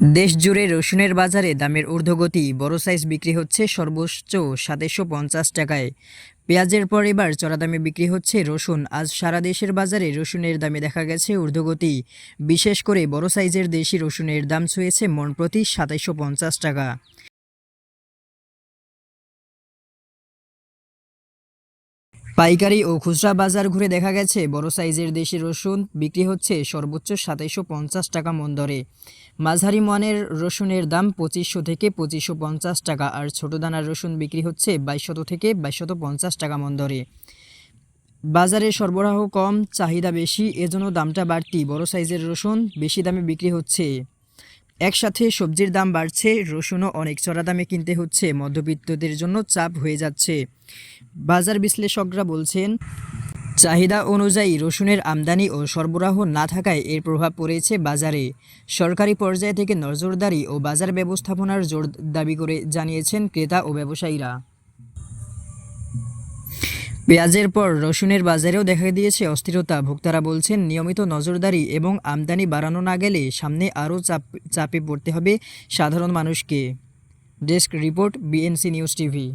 দেশ জুড়ে রসুনের বাজারে দামের ঊর্ধ্বগতি, বড় সাইজ বিক্রি হচ্ছে সর্বোচ্চ সাতেশো পঞ্চাশ টাকায়। পেঁয়াজের পর এবার চড়া দামে বিক্রি হচ্ছে রসুন। আজ সারা দেশের বাজারে রসুনের দামে দেখা গেছে ঊর্ধ্বগতি। বিশেষ করে বড় সাইজের দেশি রসুনের দাম ছুঁয়েছে মন প্রতি সাতাইশো পঞ্চাশ টাকা। পাইকারি ও খুচরা বাজার ঘুরে দেখা গেছে, বড় সাইজের দেশি রসুন বিক্রি হচ্ছে সর্বোচ্চ সাতাইশশো পঞ্চাশ টাকা মন দরে মাঝারি মানের রসুনের দাম পঁচিশশো থেকে পঁচিশশো পঞ্চাশ টাকা, আর ছোট দানার রসুন বিক্রি হচ্ছে বাইশশত থেকে বাইশশত পঞ্চাশ টাকা মন দরে বাজারে সরবরাহ কম, চাহিদা বেশি, এজন্য দামটা বাড়তি। বড় সাইজের রসুন বেশি দামে বিক্রি হচ্ছে। একসাথে সবজির দাম বাড়ছে, রসুনও অনেক চড়া দামে কিনতে হচ্ছে, মধ্যবিত্তদের জন্য চাপ হয়ে যাচ্ছে। বাজার বিশ্লেষকরা বলছেন, চাহিদা অনুযায়ী রসুনের আমদানি ও সরবরাহ না থাকায় এর প্রভাব পড়েছে বাজারে। সরকারি পর্যায় থেকে নজরদারি ও বাজার ব্যবস্থাপনার জোর দাবি করে জানিয়েছেন ক্রেতা ও ব্যবসায়ীরা। পেঁয়াজের পর রসুনের বাজারেও দেখা দিয়েছে অস্থিরতা। ভোক্তারা বলছেন, নিয়মিত নজরদারি এবং আমদানি বাড়ানো না গেলে সামনে আরও চাপ, চাপে পড়তে হবে সাধারণ মানুষকে। Desk report, BNC news TV.